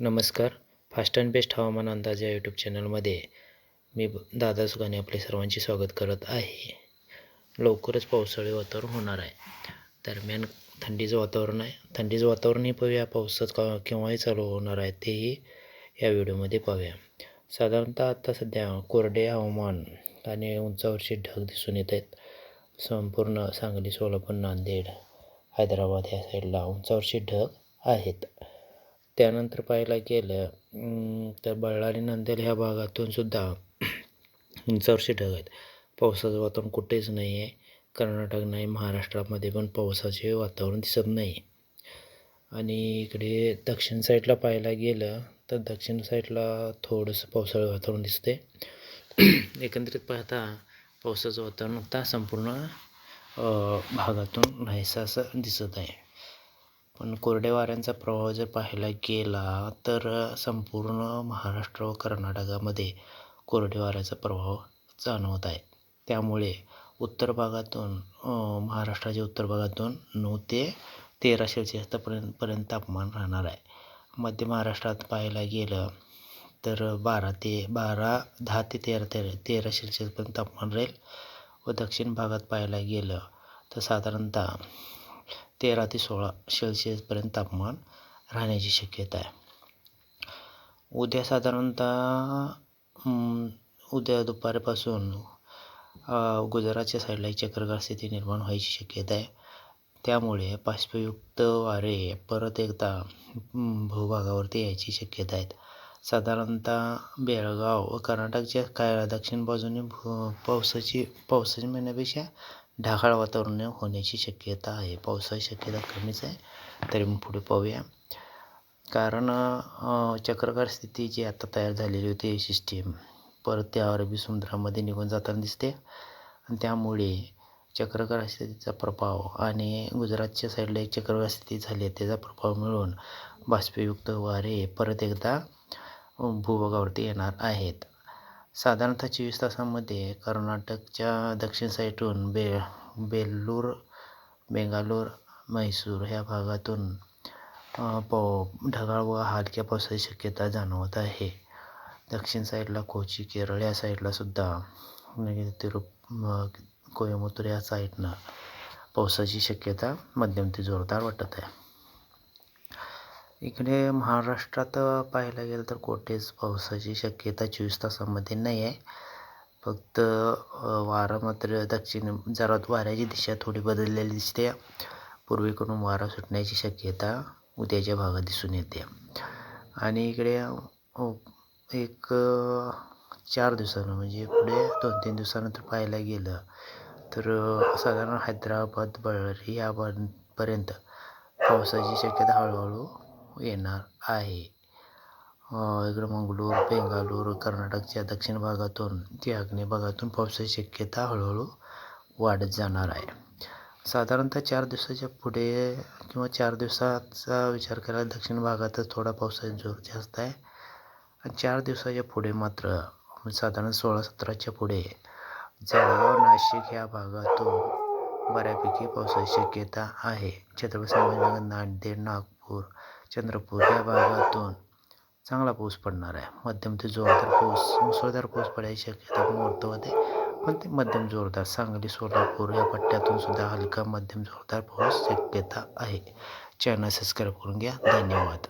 नमस्कार. Fast and best हवामान अंदाज या यूट्यूब चॅनलमध्ये मी दादा सुगाने आपले सर्वांचे स्वागत करत आहे. लवकरच पावसाळी वातावरण होणार आहे. दरम्यान थंडीचं वातावरण आहे. थंडीचं वातावरणही पाहूया. पावसात का केव्हाही चालू होणार आहे तेही या व्हिडिओमध्ये पाहूया. साधारणतः आता सध्या कोरडे हवामान आणि उंचावरचे ढग दिसून येत आहेत. संपूर्ण सांगली सोलापूर नांदेड हैदराबाद या साईडला उंचावरचे ढग आहेत. त्यानंतर पाहायला गेलं तर बळ्ळारी नांदेड ह्या भागातून सुद्धा उंचावरचे ढग आहेत पावसाचं वातावरण कुठेच नाही आहे कर्नाटक नाही महाराष्ट्रामध्ये पण पावसाचे वातावरण दिसत नाही आणि इकडे दक्षिण साईडला पाहायला गेलं तर दक्षिण साईडला थोडंसं पावसाळी वातावरण दिसते. एकंदरीत पाहता पावसाचं वातावरण आता संपूर्ण भागातून नाहीसं असं दिसत आहे. पण कोरड्या वाऱ्यांचा प्रभाव जर पाहायला गेला तर संपूर्ण महाराष्ट्र व कर्नाटकामध्ये कोरड्या वाऱ्याचा प्रभाव जाणवत आहे. त्यामुळे उत्तर भागातून महाराष्ट्राच्या उत्तर भागातून नऊ ते तेरा सेल्सिअसपर्यंत पर्यंत तापमान राहणार आहे. मध्य महाराष्ट्रात पाहायला गेलं तर बारा ते बारा दहा ते तेरा तेरा तेरा सेल्सिअसपर्यंत तापमान राहील व दक्षिण भागात पाहायला गेलं तर साधारणतः तेरा ते सोळा सेल्सिअसपर्यंत तापमान राहण्याची शक्यता आहे. उद्या साधारणतः उद्या दुपारपासून गुजरातच्या साईडला एक चक्रकार स्थिती निर्माण व्हायची शक्यता आहे. त्यामुळे बाष्पयुक्त वारे परत एकदा भूभागावरती यायची शक्यता आहेत. साधारणतः बेळगाव व कर्नाटकच्या काय दक्षिण बाजूने भू पावसाची पावसाच्या महिन्यापेक्षा ढगाळ वातावरण होण्याची शक्यता आहे. पावसाची शक्यता कमीच आहे. तरी मग पुढे पाहूया. कारण चक्रकार स्थिती जी आता तयार झालेली होती सिस्टीम परत त्या अरबी समुद्रामध्ये निघून जाताना दिसते. आणि त्यामुळे चक्रकार स्थितीचा प्रभाव आणि गुजरातच्या साईडला एक चक्रकार स्थिती झाली आहे त्याचा प्रभाव मिळून बाष्पयुक्त वारे परत एकदा भूभागावरती येणार आहेत. साधारणतः चोवीस तासामध्ये कर्नाटकच्या दक्षिण साईडून बे बेल्लूर बेंगालूर म्हैसूर ह्या भागातून अ, पाव ढगाळ व हलक्या पावसाची शक्यता जाणवत आहे. दक्षिण साईडला कोची केरळ या साईडला सुद्धा म्हणजे तिरु कोयमुतूर या साईडनं पावसाची शक्यता मध्यम ते जोरदार वाटत आहे. इकडे महाराष्ट्रात पाहायला गेलं तर कोठेच पावसाची शक्यता चोवीस तासामध्ये नाही आहे. फक्त वारा मात्र दक्षिण जरा वाऱ्याची दिशा थोडी बदललेली दिसते. पूर्वेकडून वारा सुटण्याची शक्यता उद्याच्या भागात दिसून येते. आणि इकडे एक चार दिवसानं म्हणजे पुढे दोन तीन दिवसानंतर पाहायला गेलं तर साधारण हैदराबाद बळ्ळारी यापर्यंत पावसाची शक्यता हळूहळू येणार आहे. इकडं मंगळूर बेंगालूर कर्नाटकच्या दक्षिण भागातून ते आग्नेय भागातून पावसाची शक्यता हळूहळू वाढत जाणार आहे. साधारणतः चार दिवसाच्या पुढे किंवा चार दिवसाचा विचार केला दक्षिण भागातच थोडा पावसाचा जोर जास्त आहे. आणि चार दिवसाच्या पुढे मात्र साधारण सोळा सतराच्या पुढे जळगाव नाशिक ह्या भागातून बऱ्यापैकी पावसाची शक्यता आहे. छत्रपती संभाजीनगर नांदेड नागपूर चंद्रपूर या भागातून चांगला पाऊस पडणार आहे. मध्यम ते जोरदार पाऊस मुसळधार पाऊस पडायची शक्यता पण वर्तवते पण ते मध्यम जोरदार सांगली सोलापूर या पट्ट्यातून सुद्धा हलका मध्यम जोरदार पाऊस शक्यता आहे. चॅनल सबस्क्राईब करून घ्या. धन्यवाद.